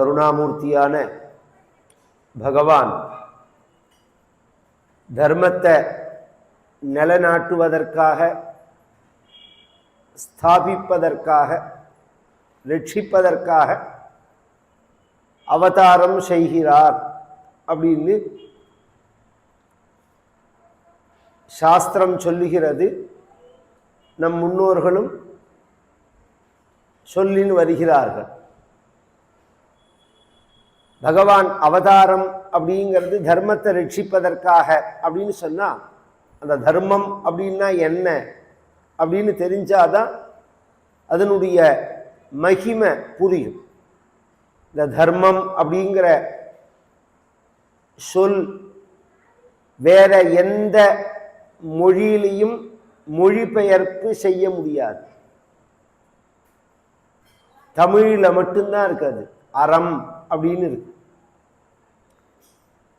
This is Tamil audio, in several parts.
கருணாமூர்த்தியான பகவான் தர்மத்தை நிலநாட்டுவதற்காக ஸ்தாபிப்பதற்காக ரட்சிப்பதற்காக அவதாரம் செய்கிறார் அப்படின்னு சாஸ்திரம் சொல்லுகிறது நம் முன்னோர்களும் சொல்லின்னு வருகிறார்கள் பகவான் அவதாரம் அப்படிங்கிறது தர்மத்தை ரட்சிப்பதற்காக அப்படின்னு சொன்னால் அந்த தர்மம் அப்படின்னா என்ன? அப்படின்னு தெரிஞ்சாதான் அதனுடைய மகிமை புரியும். இந்த தர்மம் அப்படிங்கிற சொல் வேற எந்த மொழியிலையும் மொழிபெயர்ப்பு செய்ய முடியாது. தமிழில் மட்டும்தான் இருக்காது. அறம் அப்படின்னு இருக்கு.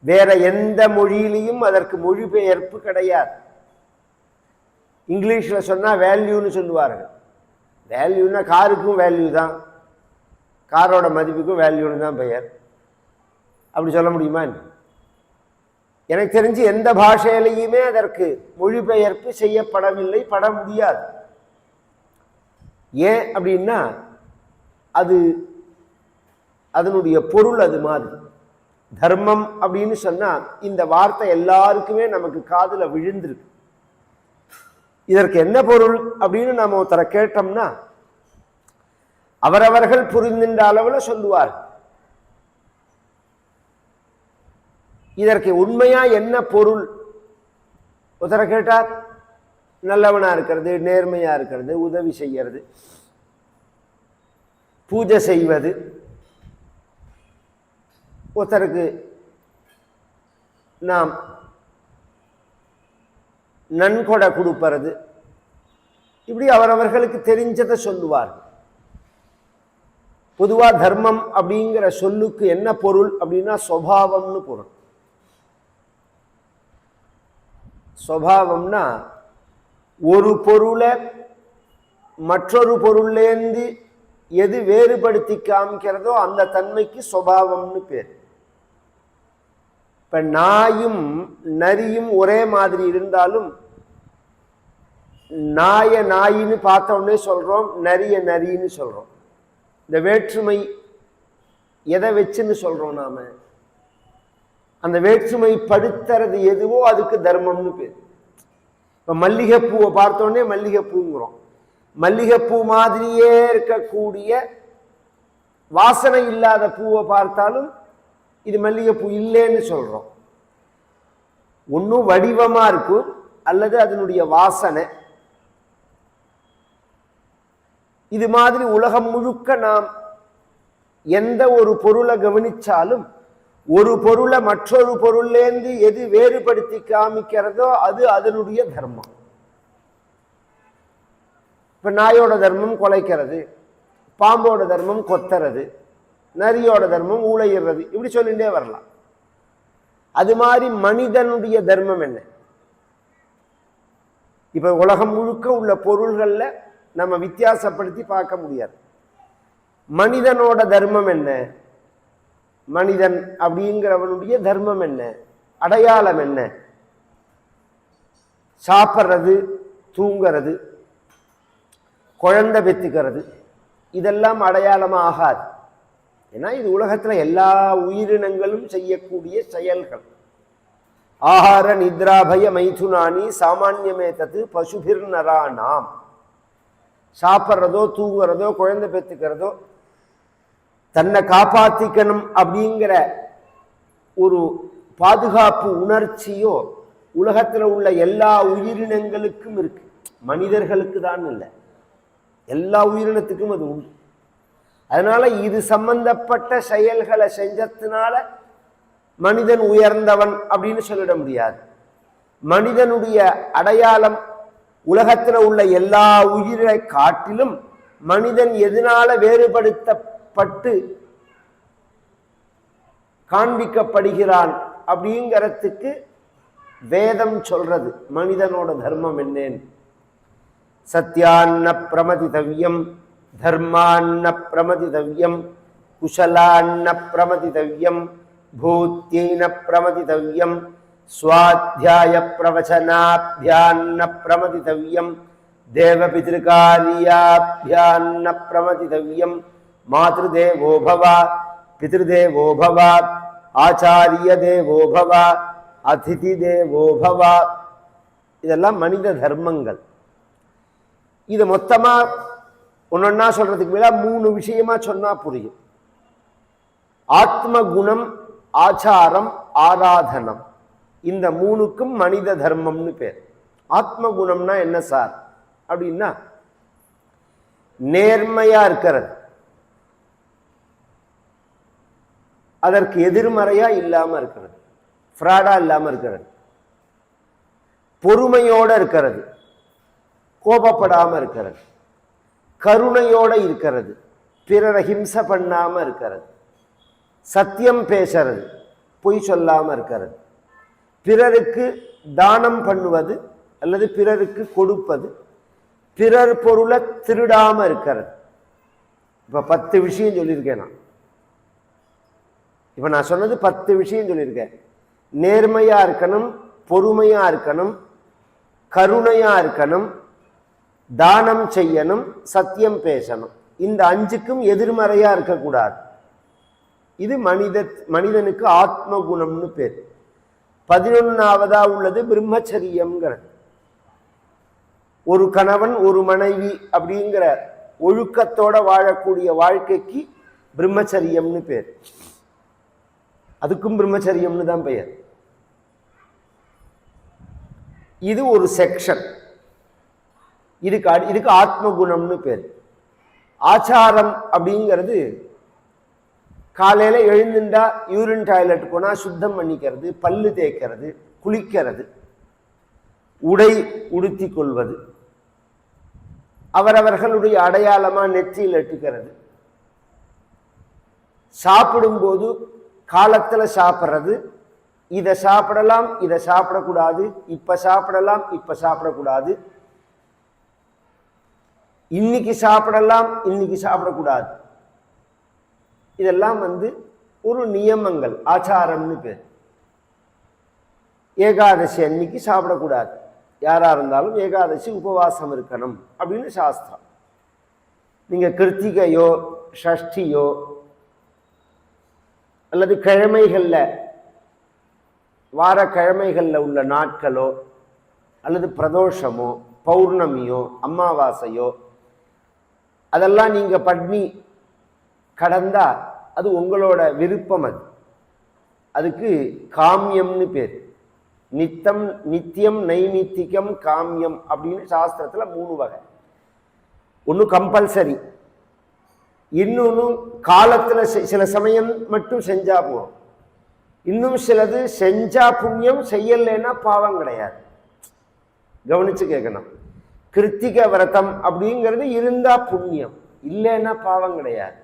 வேற எந்த மொழியிலையும் அதற்கு மொழிபெயர்ப்பு கிடையாது. இங்கிலீஷில் சொன்னால் வேல்யூன்னு சொல்லுவார்கள். வேல்யூன்னா காருக்கும் வேல்யூ தான். காரோட மதிப்புக்கும் வேல்யூன்னு தான் பெயர். அப்படி சொல்ல முடியுமா எனக்கு தெரிஞ்சு எந்த பாஷையிலையுமே அதற்கு மொழிபெயர்ப்பு செய்யப்படவில்லை பட முடியாது. ஏன் அப்படின்னா அது அதனுடைய பொருள் அது மாதிரி. தர்மம் அப்படின்னு சொன்னா இந்த வார்த்தை எல்லாருக்குமே நமக்கு காதுல விழுந்திருக்கு. இதற்கு என்ன பொருள் அப்படின்னு நம்ம ஒருத்தரை கேட்டோம்னா அவரவர்கள் புரிந்துன்ற அளவுல சொல்லுவார். இதற்கு உண்மையா என்ன பொருள்? ஒருத்தரை கேட்டார். நல்லவனா இருக்கிறது நேர்மையா இருக்கிறது உதவி செய்யறது பூஜை செய்வது ஒருத்தருக்கு நாம் நன்கொடை கொடுப்பறது. இப்படி அவரவர்களுக்கு தெரிஞ்சதை சொல்லுவார். பொதுவா தர்மம் அப்படிங்கிற சொல்லுக்கு என்ன பொருள் அப்படின்னா சுவாவம்னு பொருள். சுவாவம்னா ஒரு பொருளை மற்றொரு பொருள்லேருந்து எது வேறுபடுத்தி காமிக்கிறதோ அந்த தன்மைக்கு சுபாவம்னு பேர். இப்போ நாயும் நரியும் ஒரே மாதிரி இருந்தாலும் நாய நாயின்னு பார்த்தோன்னே சொல்கிறோம் நரிய நரின்னு சொல்கிறோம் இந்த வேற்றுமை எதை வச்சுன்னு சொல்கிறோம் நாம்? அந்த வேற்றுமை படுத்துறது எதுவோ அதுக்கு தர்மம்னு பேர். இப்போ மல்லிகைப்பூவை பார்த்த மல்லிகைப்பூங்கிறோம். மல்லிகைப்பூ மாதிரியே இருக்கக்கூடிய வாசனை இல்லாத பூவை பார்த்தாலும் இது மல்லிகைப்பூ இல்லைன்னு சொல்றோம். ஒன்றும் வடிவமா இருக்கும் அல்லது அதனுடைய வாசனை. இது மாதிரி உலகம் முழுக்க நாம் எந்த ஒரு பொருளை கவனிச்சாலும் ஒரு பொருளை மற்றொரு பொருள்லேருந்து எது வேறுபடுத்தி காமிக்கிறதோ அது அதனுடைய தர்மம். இப்ப நாயோட தர்மம் கொலைக்கிறது பாம்போட தர்மம் கொத்துறது நரியோட தர்மம் ஊழையிடுறது இப்படி சொல்லிட்டே வரலாம். அது மாதிரி மனிதனுடைய தர்மம் என்ன? இப்ப உலகம் முழுக்க உள்ள பொருள்கள்ல நம்ம வித்தியாசப்படுத்தி பார்க்க முடியாது. மனிதனோட தர்மம் என்ன? மனிதன் அப்படிங்கிறவனுடைய தர்மம் என்ன? அடையாளம் என்ன? சாப்பிட்றது தூங்கிறது குழந்தை பெத்துக்கிறது இதெல்லாம் அடையாளமா ஆகாது. ஏன்னா இது உலகத்தில் எல்லா உயிரினங்களும் செய்யக்கூடிய செயல்கள். ஆஹார நித்ராபய மைதுனானி சாமானியமே தத்து பசுபிர் நரா நாம். சாப்பிட்றதோ தூங்குறதோ குழந்தை பெற்றுக்கிறதோ தன்னை காப்பாற்றிக்கணும் அப்படிங்கிற ஒரு பாதுகாப்பு உணர்ச்சியோ உலகத்தில் உள்ள எல்லா உயிரினங்களுக்கும் இருக்கு. மனிதர்களுக்கு தான் இல்லை. எல்லா உயிரினத்துக்கும் அது உண்டு. அதனால இது சம்பந்தப்பட்ட செயல்களை செஞ்சதுனால மனிதன் உயர்ந்தவன் அப்படின்னு சொல்லிட முடியாது. மனிதனுடைய அடையாளம் உலகத்தில் உள்ள எல்லா உயிரை காட்டிலும் மனிதன் எதனால வேறுபடுத்தப்பட்டு காண்பிக்கப்படுகிறான் அப்படிங்கிறதுக்கு வேதம் சொல்றது. மனிதனோட தர்மம் என்னன்னு. சத்யான்ன பிரமதிதவ்யம். धर्मान्न प्रमदितव्यं कुशलान्न प्रमदितव्यं भूत्येन प्रमदितव्यं स्वाध्यायप्रवचनाभ्यान्न प्रमदितव्यं देवपितृकार्याभ्यान्न प्रमदितव्यं मातृदेवो भव पितृदेवो भव आचार्यदेवो भव அதிதிதேவோ பவா இதெல்லாம் மனித தர்மங்கள் இது மொத்தமாக மொத்தமா ஒன்னொன்னா சொல்றதுக்கு மேல மூணு விஷயமா சொன்னா புரியும். ஆத்ம குணம் ஆச்சாரம் ஆராதனம். இந்த மூணுக்கும் மனித தர்மம்னு பேர். ஆத்ம குணம்னா என்ன சார்? அப்படின்னா நேர்மையா இருக்கிறது. அதற்கு எதிர்மறையா இல்லாம இருக்கிறது. ஃப்ராடா இல்லாம இருக்கிறது. பொறுமையோட இருக்கிறது. கோபப்படாம இருக்கிறது. கருணையோடு இருக்கிறது. பிறரை ஹிம்சை பண்ணாமல் இருக்கிறது. சத்தியம் பேசுறது பொய் சொல்லாமல் இருக்கிறது. பிறருக்கு தானம் பண்ணுவது அல்லது பிறருக்கு கொடுப்பது பிறர் பொருளை திருடாமல் இருக்கிறது. இப்போ பத்து விஷயம் சொல்லியிருக்கேன் நான். இப்போ நான் சொன்னது பத்து விஷயம் சொல்லியிருக்கேன். நேர்மையாக இருக்கணும் பொறுமையாக இருக்கணும் கருணையாக இருக்கணும் தானம் செய்யணும் சத்தியம் பேசணும். இந்த அஞ்சுக்கும் எதிர்மறையா இருக்கக்கூடாது. இது மனித மனிதனுக்கு ஆத்ம குணம்னு பேர். பதினொன்னாவதா உள்ளது பிரம்மச்சரியம்ங்கிறது. ஒரு கணவன் ஒரு மனைவி அப்படிங்கிற ஒழுக்கத்தோட வாழக்கூடிய வாழ்க்கைக்கு பிரம்மச்சரியம்னு பேர். அதுக்கும் பிரம்மச்சரியம்னு தான் பெயர். இது ஒரு செக்ஷன். இதுக்கு இதுக்கு ஆத்ம குணம்னு பேர். ஆச்சாரம் அப்படிங்கிறது காலையில எழுந்துண்டா யூரின் டாய்லெட் போனா சுத்தம் பண்ணிக்கிறது பல்லு தேய்க்கிறது குளிக்கிறது உடை உடுத்தி கொள்வது அவரவர்களுடைய அடையாளமா நெற்றியில் எட்டுக்கிறது சாப்பிடும்போது காலத்துல சாப்பிட்றது இதை சாப்பிடலாம் இதை சாப்பிடக்கூடாது இப்ப சாப்பிடலாம் இப்ப சாப்பிடக்கூடாது இன்னைக்கு சாப்பிடலாம் இன்னைக்கு சாப்பிடக்கூடாது. இதெல்லாம் வந்து ஒரு நியமங்கள் ஆச்சாரம்னு பேர். ஏகாதசி அன்னைக்கு சாப்பிடக்கூடாது. யாராக இருந்தாலும் ஏகாதசி உபவாசம் இருக்கணும் அப்படின்னு சாஸ்திரம். நீங்க கிருத்திகையோ ஷஷ்டியோ அல்லது கிழமைகளில் வார கிழமைகளில் உள்ள நாட்களோ அல்லது பிரதோஷமோ பௌர்ணமியோ அமாவாசையோ அதெல்லாம் நீங்கள் பண்ணி கடந்தால் அது உங்களோட விருப்பம் அது. அதுக்கு காமியம்னு பேர். நித்தம் நித்தியம் நைமித்திகம் காமியம் அப்படின்னு சாஸ்திரத்தில் மூணு வகை. ஒன்று கம்பல்சரி இன்னொன்று காலத்தில் சில சமயம் மட்டும் செஞ்சா போகும் இன்னும் சிலது செஞ்சா புண்ணியம் செய்யலைன்னா பாவம் கிடையாது. கவனித்து கேட்கணும் கிருத்திக விரதம் அப்படிங்கிறது இருந்தா புண்ணியம். இல்லைன்னா பாவம் கிடையாது.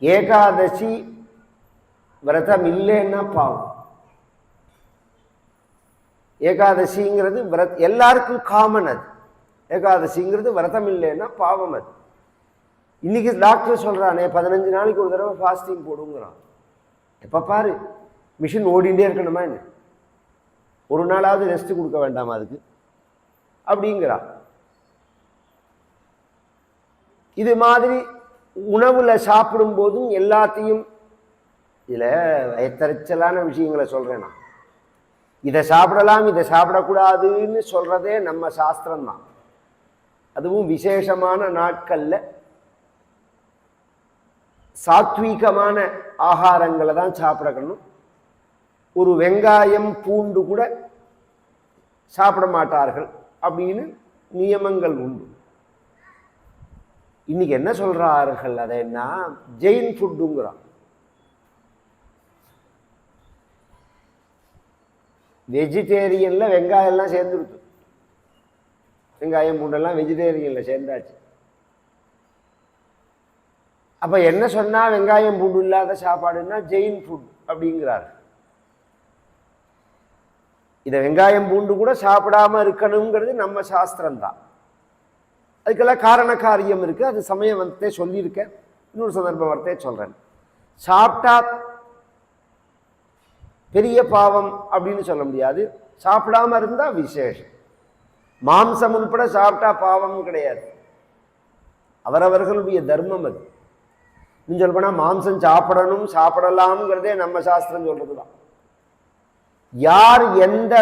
ஏகாதசி விரதம் இல்லைன்னா பாவம். ஏகாதசிங்கிறது விரத் எல்லாருக்கும் காமன் அது. ஏகாதசிங்கிறது விரதம் இல்லைன்னா பாவம் அது. இன்னைக்கு டாக்டர் சொல்றானே பதினஞ்சு நாளைக்கு ஒரு தடவை ஃபாஸ்டிங் போடுங்கிறான். எப்ப பாரு மிஷின் ஓடிண்டே இருக்கணுமா என்ன? ஒரு நாளாவது ரெஸ்ட் கொடுக்க வேண்டாமா அதுக்கு? அப்படிங்கிறான். இது மாதிரி உணவில் சாப்பிடும்போதும் எல்லாத்தையும் இதில் வயத்தறிச்சலான விஷயங்களை சொல்கிறேன் நான். இதை சாப்பிடலாம் இதை சாப்பிடக்கூடாதுன்னு சொல்கிறதே நம்ம சாஸ்திரம் தான் அதுவும் விசேஷமான நாட்களில் சாத்வீகமான ஆகாரங்களை தான் சாப்பிடக்கணும். ஒரு வெங்காயம் பூண்டு கூட சாப்பிட மாட்டார்கள் அப்படின்னு நியமங்கள் உண்டு. இன்னைக்கு என்ன சொல்கிறார்கள் அதை என்ன ஜெயின் ஃபுட்டுங்கிறான் வெஜிடேரியன்ல வெங்காயம் எல்லாம் வெங்காயம் பூண்டெல்லாம் வெஜிடேரியன்ல சேர்ந்தாச்சு. அப்போ என்ன சொன்னா வெங்காயம் பூண்டு இல்லாத சாப்பாடுன்னா ஜெயின் ஃபுட் அப்படிங்கிறார். இதை வெங்காயம் பூண்டு கூட சாப்பிடாம இருக்கணுங்கிறது நம்ம சாஸ்திரம் தான் அதுக்கெல்லாம் காரண காரியம் இருக்கு. அது சமயம் வந்துட்டே சொல்லியிருக்கேன். இன்னொரு சந்தர்ப்ப வார்த்தையை சொல்றேன். சாப்பிட்டா பெரிய பாவம் அப்படின்னு சொல்ல முடியாது. சாப்பிடாம இருந்தா விசேஷம். மாம்சம் உள்பட சாப்பிட்டா பாவம் கிடையாது. அவரவர்களுடைய தர்மம் அது. இன்னும் சொல்ல போனா மாம்சம் சாப்பிடணும் சாப்பிடலாம்ங்கிறதே நம்ம சாஸ்திரம் சொல்றதுதான். யார் எந்த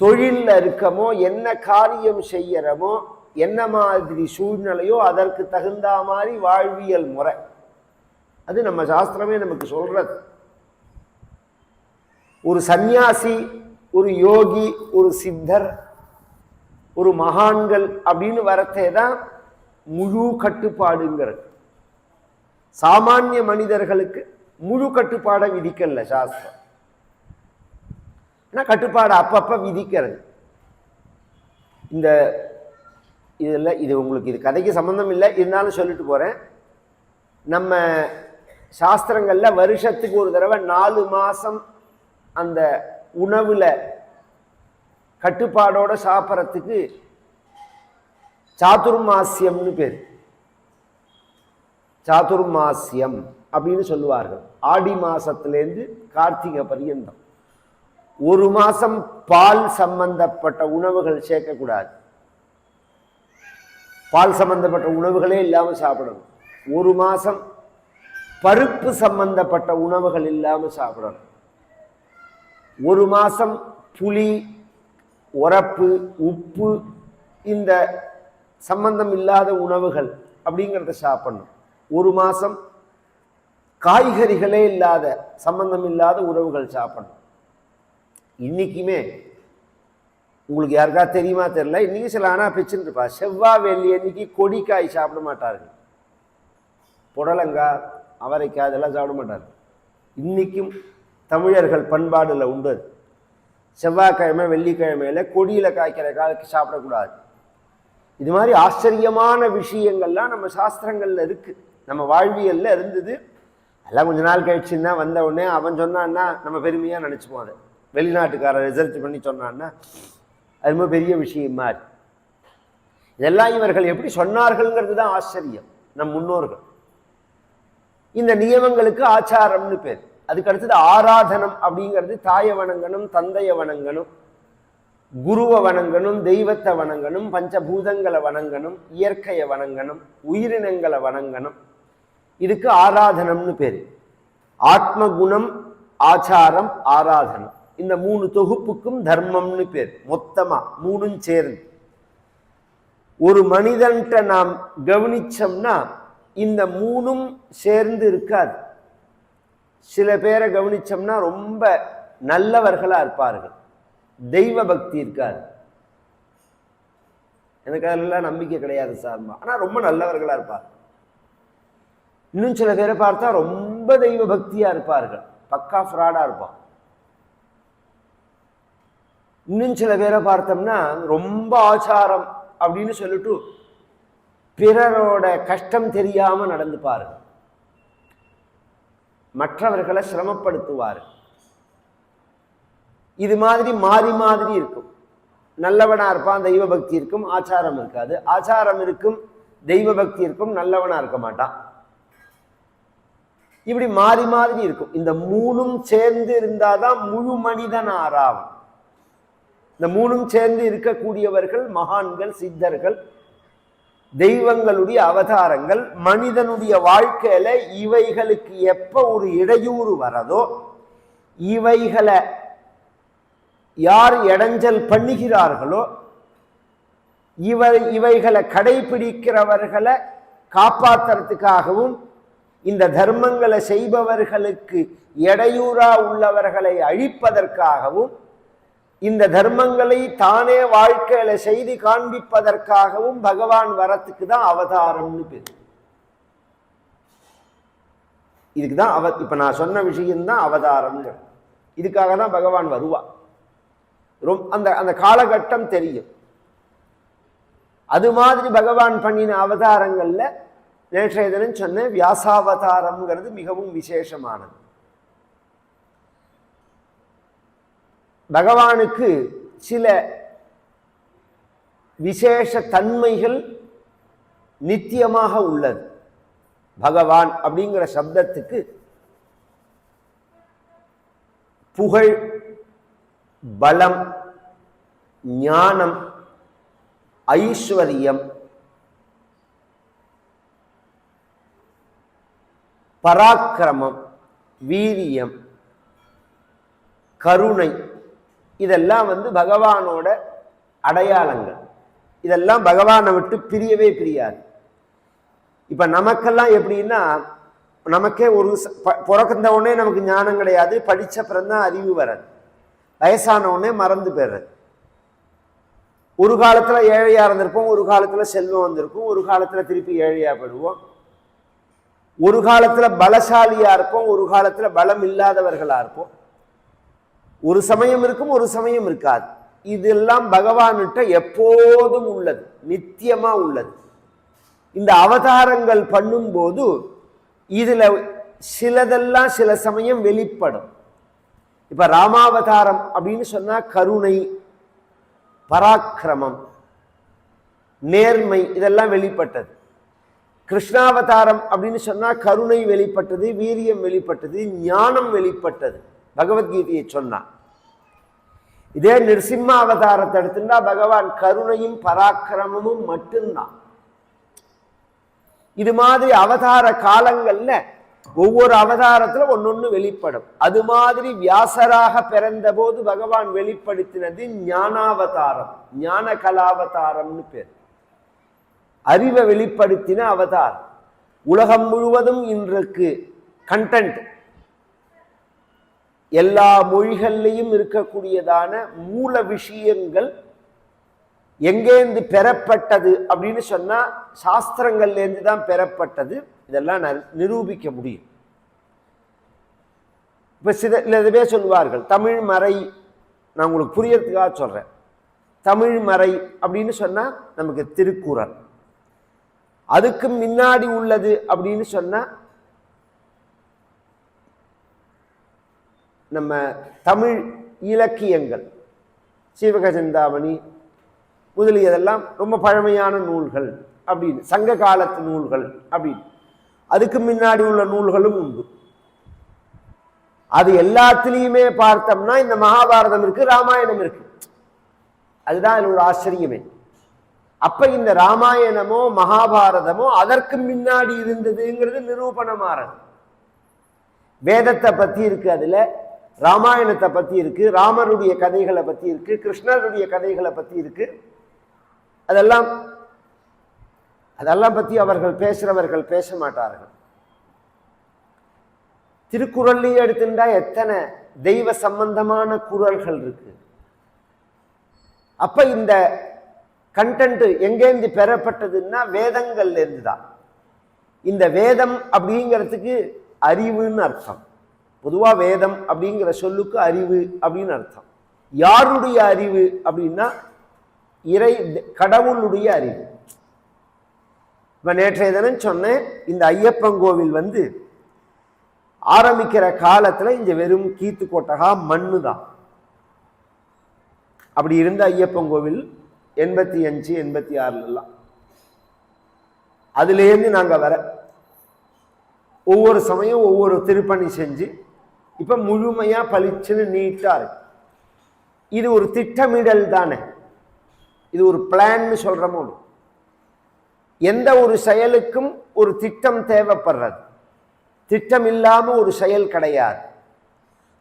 தொழிலில் இருக்கமோ என்ன காரியம் செய்யறமோ என்ன மாதிரி சூழ்நிலையோ அதற்கு தகுந்த மாதிரி வாழ்வியல் முறை. அது நம்ம சாஸ்திரமே நமக்கு சொல்றது. ஒரு சந்நியாசி ஒரு யோகி ஒரு சித்தர் ஒரு மகான்கள் அப்படின்னு வரத்தே தான் முழு கட்டுப்பாடுங்கிறது. சாமானிய மனிதர்களுக்கு முழு கட்டுப்பாடை விதிக்கல சாஸ்திரம். ஆனால் கட்டுப்பாடு அப்பப்போ விதிக்கிறது? இந்த இதில் இது உங்களுக்கு இது கதைக்கு சம்மந்தம் இல்லை. இருந்தாலும் சொல்லிட்டு போகிறேன் நம்ம சாஸ்திரங்களில் வருஷத்துக்கு ஒரு தடவை நாலு மாதம் அந்த உணவில் கட்டுப்பாடோடு சாப்பிட்றதுக்கு சாதுர்மாசியம்னு பேர். சாதுர்மாசியம் அப்படின்னு சொல்லுவார்கள். ஆடி மாதத்துலேருந்து கார்த்திகை பரியந்தம். ஒரு மாசம் பால் சம்பந்தப்பட்ட உணவுகள் சேர்க்கக்கூடாது. பால் சம்பந்தப்பட்ட உணவுகளே இல்லாமல் சாப்பிடணும். ஒரு மாசம் பருப்பு சம்பந்தப்பட்ட உணவுகள் இல்லாமல் சாப்பிடணும். ஒரு மாசம் புளி உரப்பு உப்பு இந்த சம்பந்தம் இல்லாத உணவுகள் அப்படிங்கிறத சாப்பிடணும். ஒரு மாசம் காய்கறிகளே இல்லாத சம்பந்தம் இல்லாத உணவுகள் சாப்பிடணும். இன்னைக்குமே உங்களுக்கு யாருக்கா தெரியுமா தெரில இன்றைக்கி சில ஆனால் பிச்சுன்னு இருப்பா செவ்வாய் வெள்ளி அன்னைக்கு கொடிக்காய் சாப்பிட மாட்டார்கள். புடலங்காய் அவரைக்காய் அதெல்லாம் சாப்பிட மாட்டார்கள். இன்னைக்கும் தமிழர்கள் பண்பாடில் உண்டு அது. செவ்வாய்க்கிழமை வெள்ளிக்கிழமையில கொடியில காய்க்கிற காலத்துக்கு சாப்பிடக்கூடாது. இது மாதிரி ஆச்சரியமான விஷயங்கள்லாம் நம்ம சாஸ்திரங்களில் இருக்குது நம்ம வாழ்வியல்ல இருந்தது. எல்லாம் கொஞ்ச நாள் கழிச்சுன்னா வந்த உடனே அவன் சொன்னான்னா நம்ம பெருமையாக நினச்சிப்போம் அதை. வெளிநாட்டுக்காரர் ரிசர்ச் பண்ணி சொன்னான்னா அது ரொம்ப பெரிய விஷயம் மாதிரி. இதெல்லாம் இவர்கள் எப்படி சொன்னார்கள்ங்கிறது தான் ஆச்சரியம். நம் முன்னோர்கள். இந்த நியமங்களுக்கு ஆச்சாரம்னு பேர். அதுக்கு அடுத்தது ஆராதனம் அப்படிங்கிறது தாயை வணங்கணும் தந்தையை வணங்கணும் குருவை வணங்கணும் தெய்வத்தை வணங்கணும் பஞ்சபூதங்களை வணங்கணும் இயற்கையை வணங்கணும் உயிரினங்களை வணங்கணும். இதுக்கு ஆராதனம்னு பேர். ஆத்ம குணம் ஆச்சாரம் ஆராதனம். இந்த மூணு தொகுப்புக்கும் தர்மம்னு பேர் மொத்தமா மூணும் சேர்ந்து. ஒரு மனிதன்ட்ட நாம் கவனிச்சோம்னா இந்த மூணும் சேர்ந்து இருக்காது. சில பேரை கவனிச்சோம்னா ரொம்ப நல்லவர்களா இருப்பார்கள். தெய்வ பக்தி இருக்காது. எனக்கு அதெல்லாம் நம்பிக்கை கிடையாது சார்மா ஆனா ரொம்ப நல்லவர்களா இருப்பார் இன்னும் சில பேரை பார்த்தா ரொம்ப தெய்வ பக்தியா இருப்பார்கள். பக்கா ஃப்ராடா இருப்பான். இன்னும் சில பேரை பார்த்தோம்னா ரொம்ப ஆச்சாரம் அப்படின்னு சொல்லிட்டு பிறரோட கஷ்டம் தெரியாமல் நடந்துப்பார். மற்றவர்களை சிரமப்படுத்துவார். இது மாதிரி மாறி மாதிரி இருக்கும். நல்லவனா இருப்பான் தெய்வ பக்தி இருக்கும் ஆச்சாரம் இருக்காது. ஆச்சாரம் இருக்கும் தெய்வ பக்தி இருக்கும் நல்லவனா இருக்க மாட்டான். இப்படி மாறி மாதிரி இருக்கும். இந்த மூணும் சேர்ந்து இருந்தாதான் முழு மனிதன் ஆறாவன் இந்த மூணும் சேர்ந்து இருக்கக்கூடியவர்கள் மகான்கள் சித்தர்கள் தெய்வங்களுடைய அவதாரங்கள் மனிதனுடைய வாழ்க்கையில இவைகளுக்கு எப்ப ஒரு இடையூறு வரதோ இவைகளை யார் இடைஞ்சல் பண்ணுகிறார்களோ இவர் இவைகளை கடைபிடிக்கிறவர்களை காப்பாத்துறதுக்காகவும் இந்த தர்மங்களை செய்பவர்களுக்கு இடையூறா உள்ளவர்களை அழிப்பதற்காகவும் இந்த தர்மங்களை தானே வாழ்க்கையில செய்து காண்பிப்பதற்காகவும் பகவான் வரத்துக்கு தான் அவதாரம்னு பேர். இதுக்கு தான் அவ இப்ப நான் சொன்ன விஷயம்தான் அவதாரம்ங்க இதுக்காக தான் பகவான் வருவா. ரொம்ப அந்த அந்த காலகட்டம் தெரியும். அது மாதிரி பகவான் பண்ணின அவதாரங்கள்ல நேற்றைய தினம் சொன்ன வியாசாவதாரம்ங்கிறது மிகவும் விசேஷமானது. பகவானுக்கு சில விசேஷ தன்மைகள் நித்தியமாக உள்ளது. பகவான் அப்படிங்கிற சப்தத்துக்கு புகழ் பலம் ஞானம் ஐஸ்வர்யம் பராக்கிரமம் வீரியம் கருணை இதெல்லாம் வந்து பகவானோட அடையாளங்கள். இதெல்லாம் பகவானை விட்டு பிரியவே பிரியாது. இப்போ நமக்கெல்லாம் எப்படின்னா நமக்கே ஒரு பிறக்கிற உடனே நமக்கு ஞானம் கிடையாது படிச்ச பிறந்தான் அறிவு வராது. வயசான உடனே மறந்து போயிடுறது. ஒரு காலத்தில் ஏழையாக இருந்திருப்போம் ஒரு காலத்தில் செல்வம் வந்திருக்கும் ஒரு காலத்தில் திருப்பி ஏழையாக போயிடுவோம். ஒரு காலத்தில் பலசாலியாக இருப்போம் ஒரு காலத்தில் பலம் இல்லாதவர்களாக இருப்போம். ஒரு சமயம் இருக்கும் ஒரு சமயம் இருக்காது. இதெல்லாம் பகவான்கிட்ட எப்போதும் உள்ளது நித்தியமா உள்ளது. இந்த அவதாரங்கள் பண்ணும்போது இதில் சிலதெல்லாம் சில சமயம் வெளிப்படும். இப்போ ராமாவதாரம் அப்படின்னு சொன்னால் கருணை பராக்கிரமம் நேர்மை இதெல்லாம் வெளிப்பட்டது. கிருஷ்ணாவதாரம் அப்படின்னு சொன்னால் கருணை வெளிப்பட்டது வீரியம் வெளிப்பட்டது ஞானம் வெளிப்பட்டது. பகவத்கீதையை சொன்னான் இதே நிருசிம்ம அவதாரத்தை எடுத்துட்டா பகவான் கருணையும் பராக்கிரமமும் மட்டும்தான். இது மாதிரி அவதார காலங்கள்ல ஒவ்வொரு அவதாரத்துல ஒன்னொன்னு வெளிப்படும். அது மாதிரி வியாசராக பிறந்த போது பகவான் வெளிப்படுத்தினது ஞானாவதாரம். ஞான கலாவதாரம்னு பேர். அறிவை வெளிப்படுத்தின அவதாரம். உலகம் முழுவதும் இன்றைக்கு கண்டென்ட் எல்லா மொழிகள்லையும் இருக்கக்கூடியதான மூல விஷயங்கள் எங்கேருந்து பெறப்பட்டது அப்படின்னு சொன்னால் சாஸ்திரங்கள்லேருந்து தான் பெறப்பட்டது. இதெல்லாம் நான் நிரூபிக்க முடியும். இப்போ சில சிலதுவே சொல்லுவார்கள் தமிழ் மறை. நான் உங்களுக்கு புரியறதுக்காக சொல்கிறேன் தமிழ் மறை அப்படின்னு சொன்னால் நமக்கு திருக்குறள். அதுக்கு முன்னாடி உள்ளது அப்படின்னு சொன்னால் நம்ம தமிழ் இலக்கியங்கள். சீவக சிந்தாமணி முதலியதெல்லாம் ரொம்ப பழமையான நூல்கள் அப்படின்னு சங்க காலத்து நூல்கள் அப்படின்னு. அதுக்கு முன்னாடி உள்ள நூல்களும் உண்டு. அது எல்லாத்துலேயுமே பார்த்தோம்னா இந்த மகாபாரதம் இருக்கு ராமாயணம் இருக்கு. அதுதான் அதில் ஒரு ஆச்சரியமே. அப்ப இந்த ராமாயணமோ மகாபாரதமோ அதற்கு முன்னாடி இருந்ததுங்கிறது நிரூபணமாறது. வேதத்தை பத்தி இருக்கு அதுல. ராமாயணத்தை பற்றி இருக்கு ராமருடைய கதைகளை பற்றி இருக்குது கிருஷ்ணருடைய கதைகளை பற்றி இருக்கு. அதெல்லாம் அதெல்லாம் பற்றி அவர்கள் பேசுகிறவர்கள் பேச மாட்டார்கள். திருக்குறள்லேயே எடுத்துட்டா எத்தனை தெய்வ சம்பந்தமான குரல்கள் இருக்கு. அப்போ இந்த கண்டென்ட் எங்கேருந்து பெறப்பட்டதுன்னா வேதங்கள்லேருந்து தான் இந்த வேதம் அப்படிங்கிறதுக்கு அறிவுன்னு அர்த்தம். பொதுவா வேதம் அப்படிங்கிற சொல்லுக்கு அறிவு அப்படின்னு அர்த்தம். யாருடைய அறிவு அப்படின்னா இறை கடவுளுடைய அறிவு. இப்ப நேற்றைய தினம் சொன்னேன் இந்த ஐயப்பன் கோவில் வந்து ஆரம்பிக்கிற காலத்துல இந்த வெறும் கீத்து கொட்டகா மண்ணு தான். அப்படி இருந்த ஐயப்பன் கோவில் எண்பத்தி அஞ்சு எண்பத்தி ஆறுலாம் அதுலேருந்து நாங்க வர. ஒவ்வொரு சமயம் ஒவ்வொரு திருப்பணி செஞ்சு இப்ப முழுமையா பளிச்சுன்னு நீட்டா இருக்கு இது ஒரு திட்டமிடல் தானே. இது ஒரு பிளான்னு சொல்றோமோ எந்த ஒரு செயலுக்கும் ஒரு திட்டம் தேவைப்படுறது. திட்டம் இல்லாமல் ஒரு செயல் கிடையாது.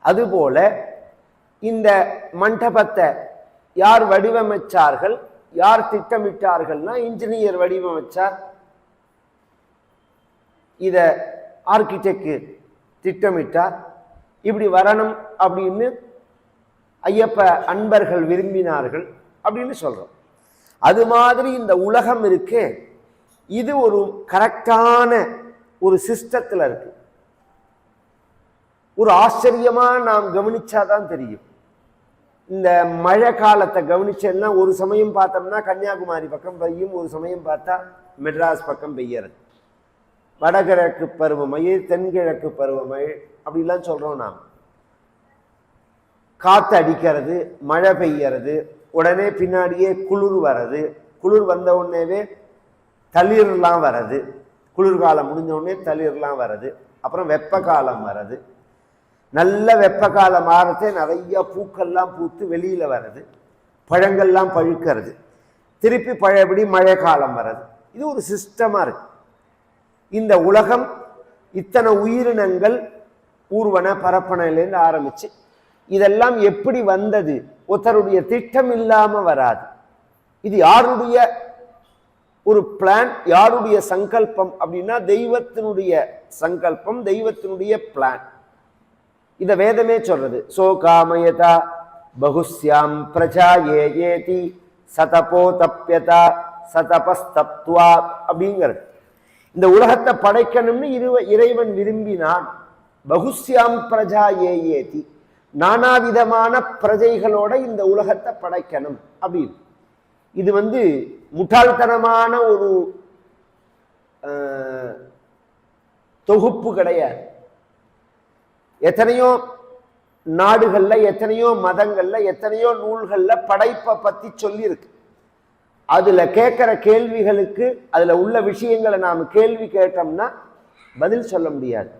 அதுபோல இந்த மண்டபத்தை யார் வடிவமைச்சார்கள் யார் திட்டமிட்டார்கள்னா இன்ஜினியர் வடிவமைச்சார். இதை ஆர்கிடெக்ட் திட்டமிட்டார். இப்படி வரணும் அப்படின்னு ஐயப்ப அன்பர்கள் விரும்பினார்கள் அப்படின்னு சொல்கிறோம் அது மாதிரி இந்த உலகம் இருக்கே. இது ஒரு கரெக்டான ஒரு சிஸ்டத்தில் இருக்கு. ஒரு ஆச்சரியமாக நாம் கவனிச்சாதான் தெரியும். இந்த மழை காலத்தை கவனிச்சேன்னா ஒரு சமயம் பார்த்தோம்னா கன்னியாகுமரி பக்கம் பெய்யும் ஒரு சமயம் பார்த்தா மெட்ராஸ் பக்கம் பெய்யறது. வடகிழக்கு பருவமழை தென்கிழக்கு பருவமழை அப்படிலாம் சொல்கிறோம் நாம். காற்று அடிக்கிறது மழை பெய்யறது உடனே பின்னாடியே குளிர் வர்றது. குளிர் வந்த உடனேவே தளிர்லாம் வர்றது. குளிர்காலம் முடிஞ்ச உடனே தளிர்லாம் வர்றது. அப்புறம் வெப்ப காலம் வருது நல்ல வெப்ப காலம் மாறத்தே நிறைய பூக்கள்லாம் பூத்து வெளியில் வர்றது. பழங்கள்லாம் பழுக்கிறது. திருப்பி பழையபடி மழை காலம் வர்றது. இது ஒரு சிஸ்டமாக இருக்குது இந்த உலகம் இத்தனை உயிரினங்கள் ஊர்வன பரப்பனையிலேருந்து ஆரம்பிச்சு இதெல்லாம் எப்படி வந்தது? ஒருத்தருடைய திட்டம் இல்லாமல் வராது. இது யாருடைய ஒரு பிளான் யாருடைய சங்கல்பம்? அப்படின்னா தெய்வத்தினுடைய சங்கல்பம் தெய்வத்தினுடைய பிளான் இத வேதமே சொல்றது. சோ காமயதா பகுஸ்யாம் பிரஜா ஏ ஏதி சதபோ தப்பியதா சதபஸ்தப்துவா அப்படிங்கிறது. இந்த உலகத்தை படைக்கணும்னு இருவ இறைவன் விரும்பினான். பகுஸ்யாம் பிரஜா ஏஏதி நானாவிதமான பிரஜைகளோட இந்த உலகத்தை படைக்கணும் அப்படின்னு. இது வந்து முட்டாள்தனமான ஒரு தொகுப்பு கிடையாது. எத்தனையோ நாடுகளில் எத்தனையோ மதங்களில் எத்தனையோ நூல்களில் படைப்பை பற்றி சொல்லியிருக்கு. அதில் கேட்குற கேள்விகளுக்கு அதில் உள்ள விஷயங்களை நாம் கேள்வி கேட்டோம்னா பதில் சொல்ல முடியாது.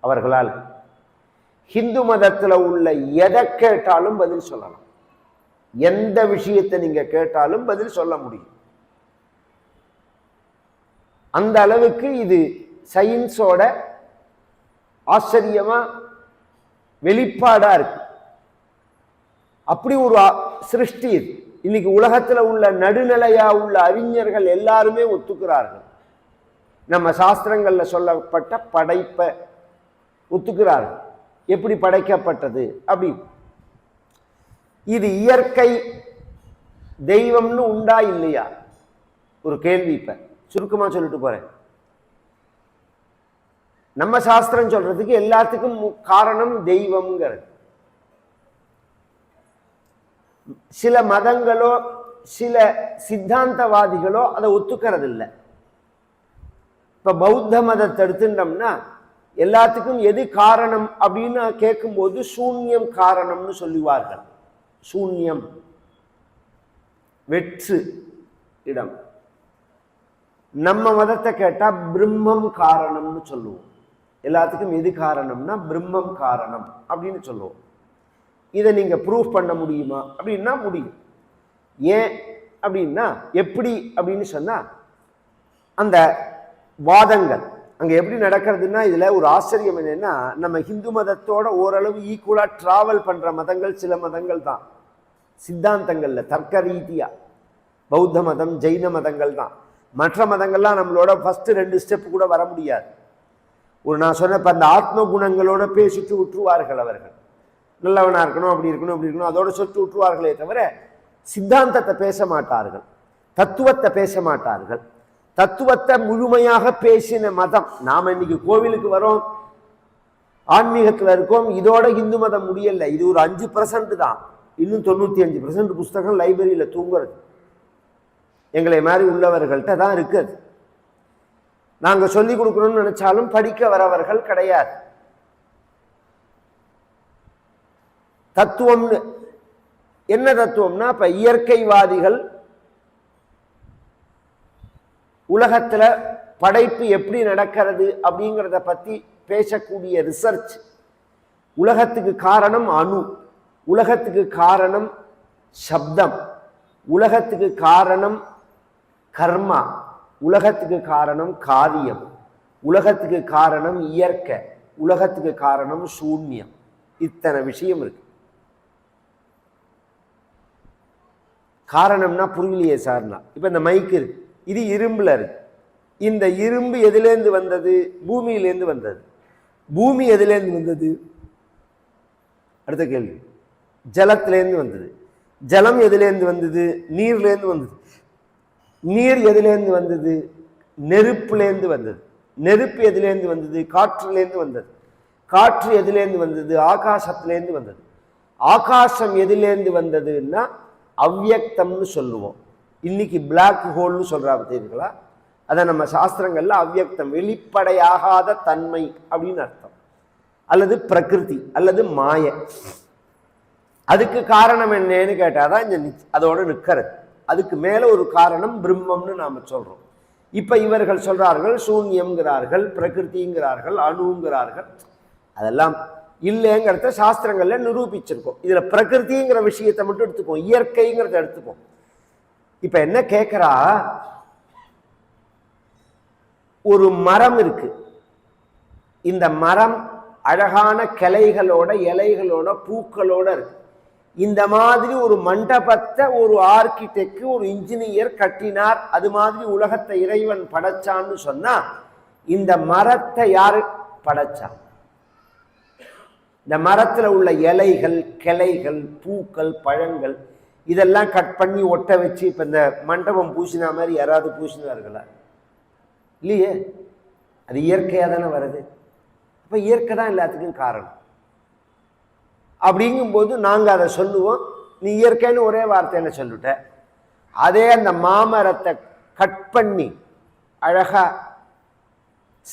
அவர்களால் ஹிந்து மதத்தில் உள்ள எதை கேட்டாலும் பதில் சொல்லலாம். எந்த விஷயத்தை நீங்கள் கேட்டாலும் பதில் சொல்ல முடியும். அந்த அளவுக்கு இது சயின்ஸோட ஆச்சரியமாக வெளிப்பாடாக இருக்கு. அப்படி ஒரு சிருஷ்டி இது. இன்னைக்கு உலகத்துல உள்ள நடுநிலையா உள்ள அறிஞர்கள் எல்லாருமே ஒத்துக்கிறார்கள். நம்ம சாஸ்திரங்களில் சொல்லப்பட்ட படைப்பை ஒத்துக்கிறார்கள். எப்படி படைக்கப்பட்டது? அப்படி. இது இயற்கை தெய்வம்னு உண்டா இல்லையா? ஒரு கேள்வி இப்போ. சுருக்கமா சொல்லிட்டு போறேன். நம்ம சாஸ்திரம் சொல்றதுக்கு எல்லாத்துக்கும் காரணம் தெய்வம்ங்கிறது. சில மதங்களோ சில சித்தாந்தவாதிகளோ அதை ஒத்துக்கிறது இப்போ பௌத்த மதத்தை எடுத்துட்டோம்னா எல்லாத்துக்கும் எது காரணம் அப்படின்னு கேட்கும்போது சூன்யம் காரணம்னு சொல்லுவார்கள். சூன்யம். வெற்று இடம். நம்ம மதத்தை கேட்டால் பிரம்மம் காரணம்னு சொல்லுவோம். எல்லாத்துக்கும் எது காரணம்னா பிரம்மம் காரணம் அப்படின்னு சொல்லுவோம். இதை நீங்கள் ப்ரூஃப் பண்ண முடியுமா? அப்படின்னா முடியும். ஏன் அப்படின்னா எப்படி அப்படின்னு சொன்னால் அந்த வாதங்கள். அங்கே எப்படி நடக்கிறதுன்னா இதில் ஒரு ஆச்சரியம் என்னென்னா நம்ம ஹிந்து மதத்தோட ஓரளவு ஈக்குவலாக ட்ராவல் பண்ணுற மதங்கள் சில மதங்கள் தான். சித்தாந்தங்களில் தர்க்க ரீதியாக பௌத்த மதம் ஜெயின மதங்கள் தான். மற்ற மதங்கள்லாம் நம்மளோட ஃபஸ்ட்டு ரெண்டு ஸ்டெப் கூட வர முடியாது. ஒரு நான் சொன்னப்ப அந்த ஆத்ம குணங்களோட பேசிட்டு விட்டுருவார்கள் அவர்கள். நல்லவனாக இருக்கணும் அப்படி இருக்கணும் அப்படி இருக்கணும். அதோட சொத்து விட்டுருவார்களே தவிர சித்தாந்தத்தை பேச மாட்டார்கள். தத்துவத்தை பேச மாட்டார்கள். தத்துவத்தை முழுமையாக பேசின மதம். நாம் இன்னைக்கு கோவிலுக்கு வரோம் ஆன்மீகத்தில் இருக்கோம் இதோட இந்து மதம் முடியல. இது ஒரு அஞ்சு பர்சன்ட் தான். இன்னும் தொண்ணூற்றி அஞ்சு பர்சன்ட் புஸ்தகம் லைப்ரரியில் தூங்குறது. எங்களை மாதிரி உள்ளவர்கள்ட்ட தான் இருக்குது. நாங்கள் சொல்லி கொடுக்கணும்னு நினச்சாலும் படிக்க வரவர்கள் கிடையாது. தத்துவம்னு. என்ன தத்துவம்னா இப்போ இயற்கைவாதிகள் உலகத்தில் படைப்பு எப்படி நடக்கிறது அப்படிங்கிறத பற்றி பேசக்கூடிய ரிசர்ச் உலகத்துக்கு காரணம் அணு. உலகத்துக்கு காரணம் சப்தம். உலகத்துக்கு காரணம் கர்மா. உலகத்துக்கு காரணம் காரியம். உலகத்துக்கு காரணம் இயற்கை. உலகத்துக்கு காரணம் சூன்யம். இத்தனை விஷயம் இருக்குது காரணம்னா புரியலையே சார்னா. இப்போ இந்த மைக்கு இருக்குது இது இரும்பில் இருக்குது இந்த இரும்பு எதுலேருந்து வந்தது? பூமியிலேருந்து வந்தது. பூமி எதுலேருந்து வந்தது? அடுத்த கேள்வி. ஜலத்திலேருந்து வந்தது. ஜலம் எதுலேருந்து வந்தது? நீர்லேருந்து வந்தது. நீர் எதுலேருந்து வந்தது? நெருப்புலேருந்து வந்தது. நெருப்பு எதுலேருந்து வந்தது? காற்றுலேருந்து வந்தது. காற்று எதுலேருந்து வந்தது? ஆகாசத்துலேருந்து வந்தது. ஆகாசம் எதுலேருந்து வந்ததுன்னா அவ்வியக்தம்னு சொல்லுவோம். இன்னைக்கு பிளாக் ஹோல்னு சொல்றா பார்த்தீங்களா அதை நம்ம சாஸ்திரங்கள்ல அவ்வியக்தம் வெளிப்படையாகாத தன்மை அப்படின்னு அர்த்தம். அல்லது பிரகிருதி அல்லது மாய. அதுக்கு காரணம் என்னன்னு கேட்டாதான் இந்த அதோட நிற்கிறது அதுக்கு மேலே ஒரு காரணம் பிரம்மம்னு நாம சொல்றோம். இப்ப இவர்கள் சொல்றார்கள் சூன்யம்ங்கிறார்கள் பிரகிருதிங்கிறார்கள் அணுங்கிறார்கள். அதெல்லாம் இல்லைங்கிறத சாஸ்திரங்களில் நிரூபிச்சிருக்கோம். இதில் பிரகிருதிங்கிற விஷயத்தை மட்டும் எடுத்துப்போம் இயற்கைங்கிறத எடுத்துப்போம் இப்போ என்ன கேட்குறா ஒரு மரம் இருக்கு. இந்த மரம் அழகான கிளைகளோட இலைகளோட பூக்களோட இருக்கு. இந்த மாதிரி ஒரு மண்டபத்தை ஒரு ஆர்கிடெக்ட் ஒரு இன்ஜினியர் கட்டினார். அது மாதிரி உலகத்தை இறைவன் படைச்சான்னு சொன்னா இந்த மரத்தை யாரு படைச்சான்? இந்த மரத்தில் உள்ள இலைகள் கிளைகள் பூக்கள் பழங்கள் இதெல்லாம் கட் பண்ணி ஒட்ட வச்சு இப்போ இந்த மண்டபம் பூசினா மாதிரி யாராவது பூசினார்களா? இல்லையே. அது இயற்கையாக தானே வருது. அப்போ இயற்கை தான் எல்லாத்துக்கும் காரணம். அப்படிங்கும்போது நாங்கள் அதை சொல்லுவோம். நீ இயற்கைன்னு ஒரே வார்த்தையில சொல்லிட்ட? அதே அந்த மாமரத்தை கட் பண்ணி அழகாக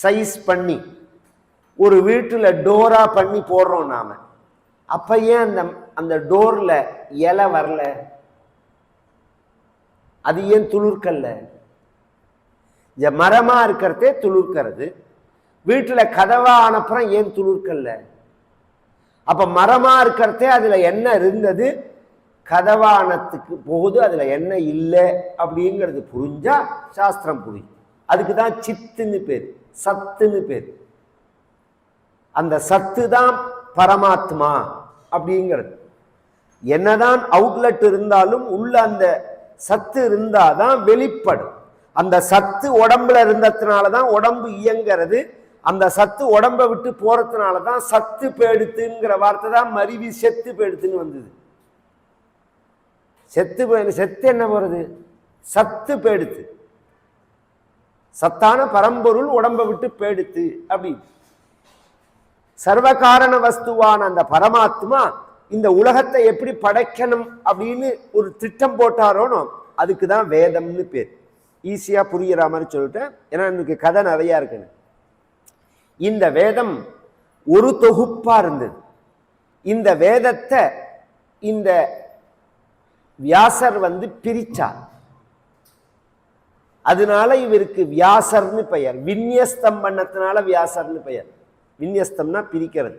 சைஸ் பண்ணி ஒரு வீட்டில் டோராக பண்ணி போடுறோம் நாம். அப்போ ஏன் அந்த அந்த டோரில் இலை வரல? அது ஏன் துளிர்க்கல்ல? இந்த மரமாக இருக்கிறதே துளிர்க்கிறது. வீட்டில் கதவாக ஆனப்புறம் ஏன் துளிர்க்கல்ல? அப்போ மரமாக இருக்கிறதே அதில் என்ன இருந்தது? கதவானத்துக்கு போகுது அதில் என்ன இல்லை அப்படிங்கிறது புரிஞ்சால் சாஸ்திரம் புரியும். அதுக்கு தான் சித்துன்னு பேர் சத்துன்னு பேர். அந்த சத்து தான் பரமாத்மா அப்படிங்கிறது. என்னதான் அவுட்லெட் இருந்தாலும் உள்ள அந்த சத்து இருந்தாதான் வெளிப்படும். அந்த சத்து உடம்புல இருந்ததுனால தான் உடம்பு இயங்கிறது. அந்த சத்து உடம்பை விட்டு போறதுனால தான் சத்து பேடுத்துங்கிற வார்த்தை தான் மருவி செத்து பேடுத்துன்னு வந்தது. செத்து செத்து என்ன போறது? சத்து பேடுத்து. சத்தான பரம்பொருள் உடம்பை விட்டு பேடுத்து அப்படி சர்வகாரண வஸ்துவான அந்த பரமாத்மா இந்த உலகத்தை எப்படி படைக்கணும் அப்படின்னு ஒரு திட்டம் போட்டாரோனோ அதுக்கு தான் வேதம்னு பேர். ஈஸியாக புரிகிற மாதிரி சொல்லிட்டேன். ஏன்னா எனக்கு கதை நிறையா இருக்குன்னு. இந்த வேதம் ஒரு தொகுப்பாக இருந்தது. இந்த வேதத்தை இந்த வியாசர் வந்து பிரிச்சார். அதனால இவருக்கு வியாசர்னு பெயர். விநியஸ்தம் பண்ணத்தினால வியாசர்னு பெயர். விநியஸ்தம்னா பிரிக்கிறது.